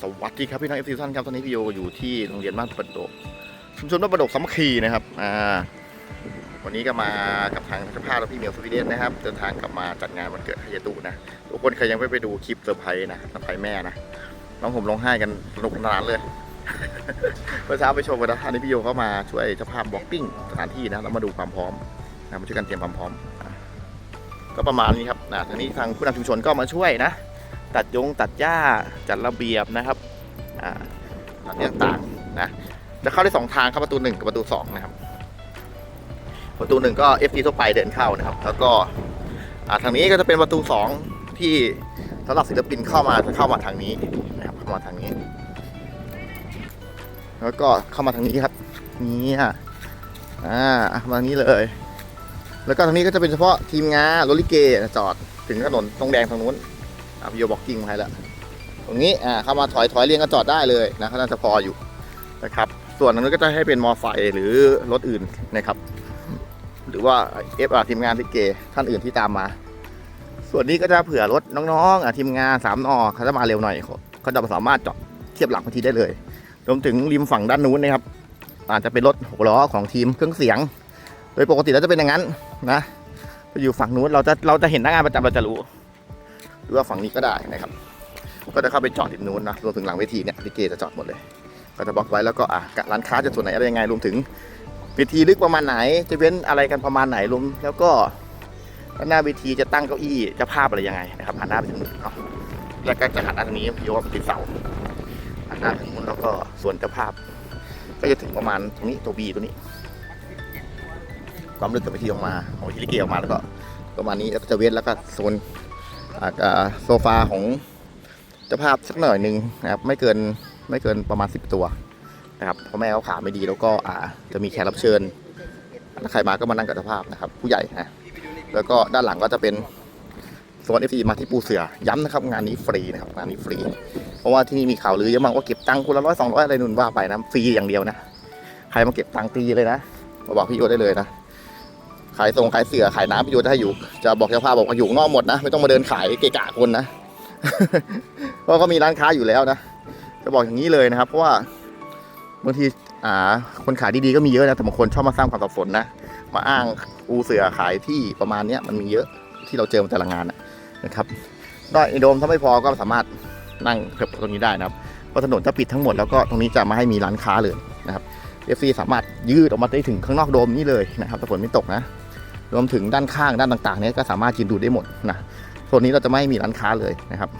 สวัสดีครับพี่น้องเอฟซีท่านครับตอนนี้พี่โยอยู่ที่โรงเรียนบ้านประดกชุมชนบ้านประดกสามัคคีนะครับอ่าวันนี้ก็มากับทางเจ้าภาพและพี่เหมียวสวีเดนนะครับ เดินทางกลับมาจัดงานวันเกิดให้ยาตุนะทุกคนใครยังไม่ไปดูคลิปเซอร์ไพรส์นะเซอร์ไพรส์แม่นะน้องผมร้องไห้กันสนุกสนานเลยเมื่อเช้าไปชมกันนะอันนี้พี่โยเขามาช่วยเจ้าภาพบล็อกกิ้งสถานที่นะแล้วมาดูความพร้อมนะมาช่วยกันเตรียมความพร้อม ก็ประมาณนี้ครับนะทางนี้ทางผู้นำชุมชนก็มาช่วยนะ ตัดยงตัดหญ้าจัดระเบียบนะครับอ่าตอนนี้ต่างๆนะจะเข้าได้สองทางครับประตูหนึ่งกับประตูสองนะครับ ประตูหนึ่งก็ FT ทั่วไปเดินเข้านะครับ แล้วก็ทางนี้ก็จะเป็นประตูสองที่สำหรับศิลปินเข้ามาจะเข้ามาทางนี้นะครับเข้ามาทางนี้ แล้วก็เข้ามาทางนี้ครับนี่ฮะอ่ามาทางนี้เลย แล้วก็ทางนี้ก็จะเป็นเฉพาะทีมงานรถลิเกจอดถึงถนนตรงแดงทางนู้น อะโยบอกกิ้งมาให้แล้วตรงนี้อ่าเข้ามาถอยถอยเรียงกันจอดได้เลยนะเขาน่าจะพออยู่นะครับส่วนตรงนู้นก็จะให้เป็นมอไซค์หรือรถอื่นนะครับ หรือว่าเอฟทีมงานที่เกท่านอื่นที่ตามมา ส่วนนี้ก็จะเผื่อรถน้องๆทีมงานสามนอเขาจะมาเร็วหน่อยเขาจะสามารถจอดเทียบหลังพอดีได้เลยรวมถึงริมฝั่งด้านนู้นนะครับ อาจจะเป็นรถหกล้อของทีมเครื่องเสียง โดยปกติแล้วจะเป็นอย่างนั้นนะอยู่ฝั่งนู้นเราจะเราจะเห็นหน้างานประจำเราจะรู้ หรือว่าฝั่งนี้ก็ได้นะครับ ก็จะเข้าไปจอดติดนู้นนะรวมถึงหลังเวทีเนี่ยลิเกจะจอดหมดเลย ก็จะบล็อกไว้แล้วก็อะร้านค้าจะส่วนไหนอะไรยังไงรวมถึงเวทีลึกประมาณไหน จะเว้นอะไรกันประมาณไหนรวมแล้วก็ด้านหน้าเวทีจะตั้งเก้าอี้จะภาพอะไรยังไงนะครับหันหน้าไปทางนู้นเนาะแล้วก็จะหันหน้าทางนี้พี่ว่ามันติดเสาหันหน้าทางนู้นแล้วก็ส่วนเจ้าภาพ ก็จะถึงประมาณตรงนี้ตัวบีตัวนี้ ความลึกจากเวทีออกมาของเวทีลิเกออกมาแล้วก็ประมาณนี้แล้วก็จะเว้นแล้วก็โซน โซฟาของเจ้าภาพสักหน่อยหนึ่งนะครับไม่เกินไม่เกินประมาณ 10 ตัวนะครับเพราะแม่เขาขาไม่ดีแล้วก็อ่าจะมีแขกรับเชิญถ้าใครมาก็มานั่งกับเจ้าภาพนะครับ ผู้ใหญ่นะแล้วก็ด้านหลังก็จะเป็นโซนเอฟซีมาที่ปูเสือย้ำนะครับงานนี้ฟรีนะครับงานนี้ฟรี เพราะว่าที่นี่มีข่าวลือเยอะมากว่าเก็บตังค์คนละร้อยสองร้อยอะไรนุ่นว่าไปนะฟรีอย่างเดียวนะใครมาเก็บตังค์ตีเลยนะมาบอกพี่โยได้เลยนะ ขายส่งขายเสือขายน้ำประโยชน์ให้อยู่ จะบอกเจ้าภาพบอกว่าอยู่งนอกหมดนะ ไม่ต้องมาเดินขายเกะกะคนนะเพราะเขามีร้านค้าอยู่แล้วนะ จะบอกอย่างนี้เลยนะครับ เพราะว่าบางทีอ่าคนขายดีๆก็มีเยอะนะแต่บางคนชอบมาสร้างความสับสนนะมาอ้างอูเสือขายที่ประมาณเนี้ยมันมีเยอะที่เราเจอมาแต่ละงานนะครับด้อินโดมถ้าไม่พอก็สามารถนั่งเกือบตรงนี้ได้นะครับเพราะถนนจะปิดทั้งหมดแล้วก็ตรงนี้จะไม่ให้มีร้านค้าเลยนะครับเอฟซีสามารถยืดออกมาได้ถึงข้างนอกโดมนี้เลยนะครับถ้าฝนไม่ตกนะ รวมถึงด้านข้างด้านต่างๆเนี้ก็สามารถยืนดูได้หมดนะโซนนี้เราจะไม่มีร้านค้าเลยนะครับ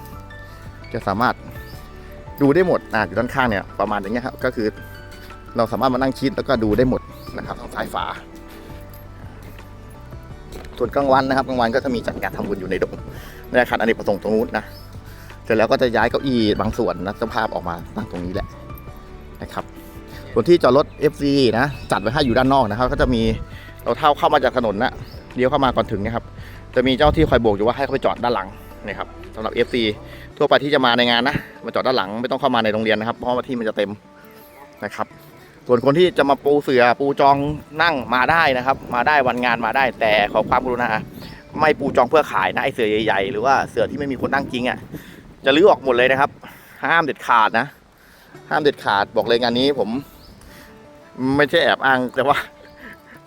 จะสามารถดูได้หมดนะอยู่ด้านข้างเนี่ยประมาณอย่างเงี้ยครับก็คือ เราสามารถมานั่งชิดแล้วก็ดูได้หมดนะครับทางซ้ายฝา ส่วนกลางวันนะครับกลางวันก็จะมีจัดการทำบุญอยู่ในโดมในอาคารอเนกประสงค์ตรงนู้นนะเสร็จแล้วก็จะย้ายเก้าอี้บางส่วนนะเจ้าภาพออกมาตั้งตรงนี้แหละนะครับส่วนที่จอดรถ FC นะจัดไว้ให้อยู่ด้านนอกนะครับ ก็จะมี เราเท่าเข้ามาจากถนนนะเลี้ยวเข้ามาก่อนถึงนะครับ จะมีเจ้าที่คอยโบกอยู่ว่าให้เขาไปจอดด้านหลังนะครับสำหรับ FC ทั่วไปที่จะมาในงานนะมาจอดด้านหลังไม่ต้องเข้ามาในโรงเรียนนะครับเพราะว่าที่มันจะเต็มนะครับ ส่วนคนที่จะมาปูเสือปูจองนั่งมาได้นะครับ มาได้วันงานมาได้แต่ขอความกรุณาไม่ปูจองเพื่อขายนะไอเสือใหญ่ๆหรือว่าเสือที่ไม่มีคนนั่งจริงอะจะลื้อออกหมดเลยนะครับ ห้ามเด็ดขาดนะ ห้ามเด็ดขาดบอกเลยงานนี้ผม ไม่ใช่แอบอ้างแต่ว่า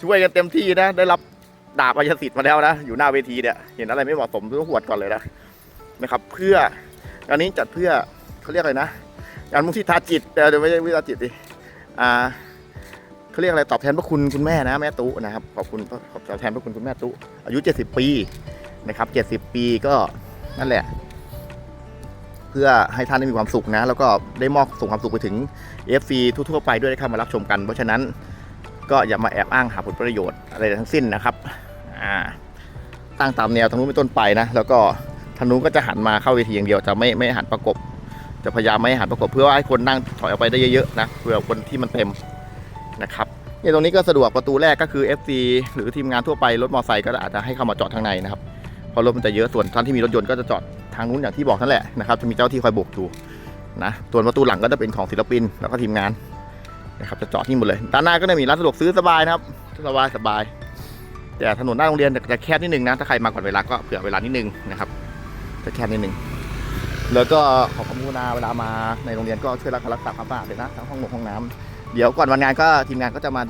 ช่วยกันเต็มที่นะ ได้รับดาบอายสิทธิ์มาแล้วนะ อยู่หน้าเวทีเนี่ย เห็นอะไรไม่เหมาะสมต้องหวดก่อนเลยนะ นะครับ เพื่องานนี้จัดเพื่อเขาเรียกอะไรนะ งานมุทิตาจิต แต่เดี๋ยวไม่ใช่มุทิตาจิตดิ อ่าเขาเรียกอะไรตอบแทนพระคุณคุณแม่นะแม่ตุ๊นะครับ ขอบคุณขอบตอบแทนพระคุณคุณแม่ตุ๊อายุ 70 ปีนะครับ 70 ปีก็นั่นแหละ เพื่อให้ท่านได้มีความสุขนะ แล้วก็ได้มอบส่งความสุขไปถึง FC ทั่วๆไปด้วยที่เข้ามารับชมกัน เพราะฉะนั้น ก็อย่ามาแอบอ้างหาผลประโยชน์อะไรทั้งสิ้นนะครับอ่าตั้งตามแนวทางนู้นเป็นต้นไปนะ แล้วก็ทางนู้นก็จะหันมาเข้าเวทีอย่างเดียวจะไม่ไม่หันประกบ จะพยายามไม่หันประกบเพื่อว่าให้คนนั่งถอยออกไปได้เยอะๆนะเพื่อคนที่มันเต็มนะครับเนี่ยตรงนี้ก็สะดวกประตูแรกก็คือ FC หรือทีมงานทั่วไปรถมอเตอร์ไซค์ก็อาจจะให้เข้ามาจอดทางในนะครับเพราะรถมันจะเยอะส่วนท่านที่มีรถยนต์ก็จะจอดทางนู้นอย่างที่บอกนั่นแหละนะครับจะมีเจ้าที่คอยโบกอยู่นะส่วนประตูหลังก็จะเป็นของศิลปินแล้วก็ทีมงาน นะครับจะจอดที่หมดเลยด้านหน้าก็จะมีร้านสะดวกซื้อสบายนะครับสบายสบายแต่ถนนหน้าโรงเรียนจะแคบนิดนึงนะถ้าใครมาก่อนเวลาก็เผื่อเวลานิดนึงนะครับจะแคบนิดนึงแล้วก็ขอความกรุณาเวลามาในโรงเรียนก็ช่วยรักษาความสะอาดเลยนะทั้งห้องนงห้องน้ำเดี๋ยวก่อนวันงานก็ทีมงานก็จะมา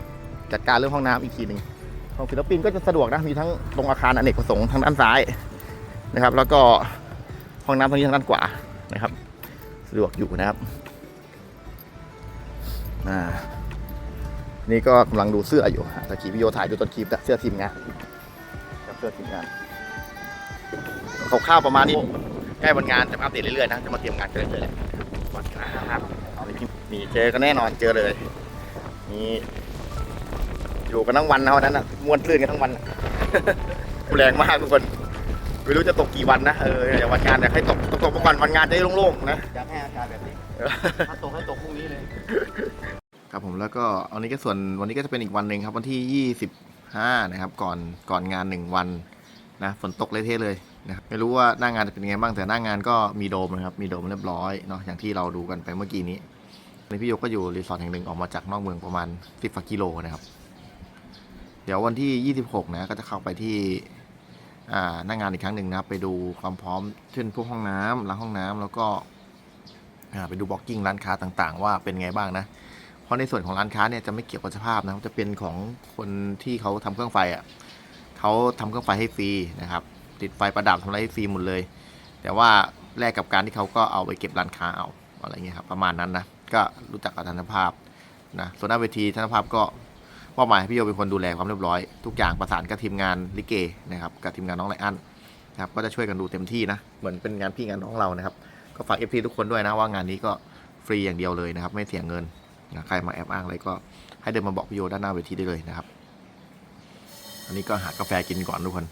จัดการเรื่องห้องน้ำอีกทีหนึ่งของศิลปินก็จะสะดวกนะมีทั้งตรงอาคารอเนกประสงค์ทางด้านซ้ายนะครับ แล้วก็ห้องน้ำทางนี้ทางด้านขวานะครับ สะดวกอยู่นะครับ อ่า นี่ก็กำลังดูเสื้ออยู่ตะกี้พี่โยถ่ายดูต้นคลิปอะเสื้อทีมงานกับเสื้อทีมงานคร่าวๆประมาณนี้ใกล้วันงานจะมาอัปเดตเรื่อยๆนะจะมาเตรียมงานกันเรื่อยๆแหละวันครับเอาเลยนี่เจอกันแน่นอนเจอเลยนี่อยู่กันทั้งวันนะวันนั้นอะม้วนคลื่นกันทั้งวันอะแรงมากทุกคนไม่รู้จะตกกี่วันนะเอออย่าวันงานอยากให้ตกตกตกวันวันงานจะได้โล่งๆนะอยากให้อากาศแบบนี้ถ้าตกให้ตกพรุ่งนี้เลย ครับผมแล้วก็อันนี้ก็ส่วนวันนี้ก็จะเป็นอีกวันหนึ่งครับ วันที่ 25 นะครับ ก่อนก่อนงาน 1 วันนะฝนตกเละเทะเลยนะครับไม่รู้ว่าหน้างานจะเป็นยังไงบ้างแต่หน้างานก็มีโดมนะครับ มีโดมเรียบร้อยเนาะอย่างที่เราดูกันไปเมื่อกี้นี้วันพี่โยกก็อยู่รีสอร์ทแห่งหนึ่งออกมาจากนอกเมืองประมาณ 10กิโลนะครับ เดี๋ยววันที่ 26 นะก็จะเข้าไปที่อ่าหน้างานอีกครั้งหนึ่งนะครับ ไปดูความพร้อมเช่นพวกห้องน้ำล้างห้องน้ำแล้วก็อ่าไปดูบล็อกกิ้งร้านค้าต่างๆ ว่าเป็นไงบ้างนะเพ ราะในส่วนของร้านค้าเนี่ยจะไม่เกี่ยวกับสภาพนะจะเป็นของคนที่เขาทำเครื่องไฟอะเขาทำเครื่องไฟให้ฟรีนะครับ ติดไฟประดับทำอะไรให้ฟรีหมดเลย แต่ว่าแลกกับการที่เขาก็เอาไปเก็บร้านค้าเอาอะไรเงี้ยครับประมาณนั้นนะก็รู้จักกับทันภาพนะส่วนหน้าเวทีทันภาพก็มอบหมายให้พี่โยเป็นคนดูแลความเรียบร้อย ทุกอย่างประสานกับทีมงานลิเกนะครับกับทีมงานน้องไลอ้อนนะครับก็จะช่วยกันดูเต็มที่นะเหมือนเป็นงานพี่งานน้องเรานะครับก็ฝากเอฟซีทุกคนด้วยนะว่างานนี้ก็ฟรีอย่างเดียวเลยนะครับไม่เสียเงิน นะใครมาแอบอ้างอะไรก็ให้เดินมาบอกพี่โยด้านหน้าเวทีได้เลยนะครับ อันนี้ก็หากาแฟกินก่อนทุกคน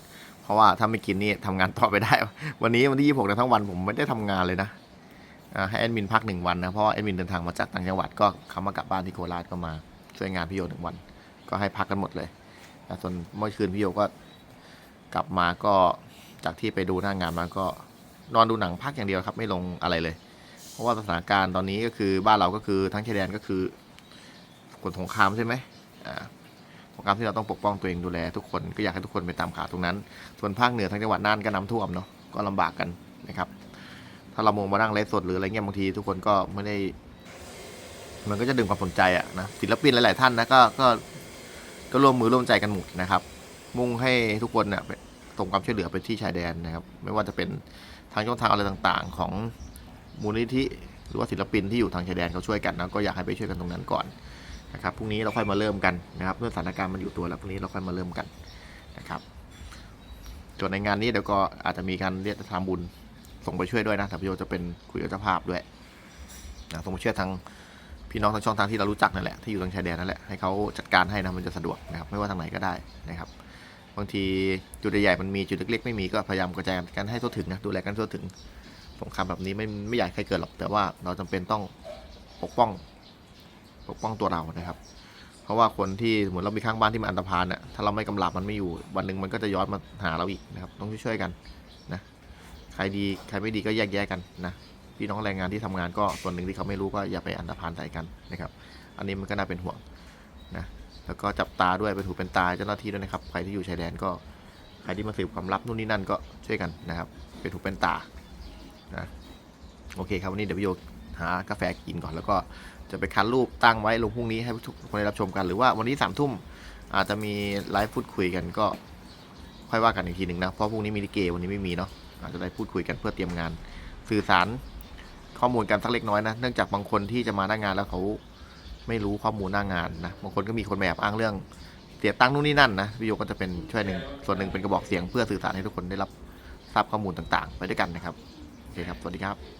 เพราะว่าถ้าไม่กินนี่ทำงานต่อไปได้ วันนี้วันที่26นะทั้งวันผมไม่ได้ทำงานเลยนะให้แอดมินพักหนึ่งวันนะเพราะแอดมินเดินทางมาจากต่างจังหวัดก็เขามากลับบ้านที่โคราชก็มาช่วยงานพี่โยหนึ่งวัน ก็ให้พักกันหมดเลยนะส่วนเมื่อคืนพี่โยก็กลับมาก็จากที่ไปดูหน้างานมาก็นอนดูหนังพักอย่างเดียวครับ ไม่ลงอะไรเลย ราะว่าสถานการณ์ตอนนี้ก็คือบ้านเราก็คือทั้งชายแดนก็คือคนสงครามใช่ไหมอ่าสงครามที่เราต้องปกป้องตัวเองดูแลทุกคนก็อยากให้ทุกคนไปตามข่าวตรงนั้น ส่วนภาคเหนือทั้งจังหวัดน่านก็น้ำท่วมเนาะก็ลำบากกันนะครับถ้าเรามองมานั่งไลฟ์สดหรืออะไรเงี้ยบางทีทุกคนก็ไม่ได้ มันก็จะดึงความสนใจอะนะศิลปินหลาย ๆ ท่านนะก็ก็ก็ร่วมมือร่วมใจกันหมดนะครับ มุ่งให้ทุกคนเนี่ยส่งความช่วยเหลือไปที่ชายแดนนะครับ ไม่ว่าจะเป็นทางช่องทางอะไรต่าง ๆ ของ มูลนิธิหรือว่าศิลปินที่อยู่ทางชายแดนเขาช่วยกันนะก็อยากให้ไปช่วยกันตรงนั้นก่อนนะครับพรุ่งนี้เราค่อยมาเริ่มกันนะครับเมื่อสถานการณ์มันอยู่ตัวแล้วพรุ่งนี้เราค่อยมาเริ่มกันนะครับส่วนในงานนี้เดี๋ยวก็อาจจะมีการเรียกทำบุญส่งไปช่วยด้วยนะแต่พี่โยจะเป็นคุยกับเจ้าภาพด้วยนะส่งไปช่วยทางพี่น้องทางช่องทางที่เรารู้จักนั่นแหละที่อยู่ทางชายแดนนั่นแหละให้เขาจัดการให้นะมันจะสะดวกนะครับไม่ว่าทางไหนก็ได้นะครับบางทีจุดใหญ่ๆมันมีจุดเล็กๆไม่มีก็พยายามกระจายกันให้ทั่วถึงนะดูแลกันทั่วถึง สงครามแบบนี้ไม่ไม่อยากใครเกิดหรอก แต่ว่าเราจำเป็นต้องปกป้อง ปกป้องตัวเรานะครับ เพราะว่าคนที่เหมือนเรามีข้างบ้านที่มันอันตรพานอะถ้าเราไม่กำลับมันไม่อยู่ วันหนึ่งมันก็จะย้อนมาหาเราอีกนะครับ ต้องช่วยกันนะใครดีใครไม่ดีก็แยกแยะกันนะพี่น้องแรงงานที่ทำงานก็ส่วนหนึ่งที่เขาไม่รู้ก็อย่าไปอันตรพานใส่กันนะครับ อันนี้มันก็น่าเป็นห่วงนะแล้วก็จับตาด้วยเป็นหูเป็นตาเจ้าหน้าที่ด้วยนะครับ ใครที่อยู่ชายแดนก็ใครที่มาสืบความลับนู่นนี่นั่นก็ช่วยกันนะครับ เป็นหูเป็นตา นะโอเคครับวันนี้เดี๋ยวพี่โยหากาแฟกินก่อนแล้วก็จะไปคัดรูปตั้งไว้ลงพรุ่งนี้ให้ทุกคนได้รับชมกันหรือว่าวันนี้สามทุ่มอาจจะมีไลฟ์พูดคุยกันก็ค่อยว่ากันอีกทีหนึ่งนะเพราะพรุ่งนี้มีลิเกวันนี้ไม่มีเนาะอาจจะได้พูดคุยกันเพื่อเตรียมงาน สื่อสารข้อมูลกันสักเล็กน้อยนะเนื่องจากบางคนที่จะมาหน้างานแล้วเขาไม่รู้ข้อมูลหน้างานนะบางคนก็มีคนแบบอ้างเรื่องเสียตังค์นู่นนี่นั่นนะพี่โยก็จะเป็นช่วยหนึ่งส่วนหนึ่งเป็นกระบอกเสียงเพื่อสื่อสารให้ทุกคนได้รับทราบข้อมูลต่างๆ ไปด้วยกันนะครับ เคครับ สวัสดีครับ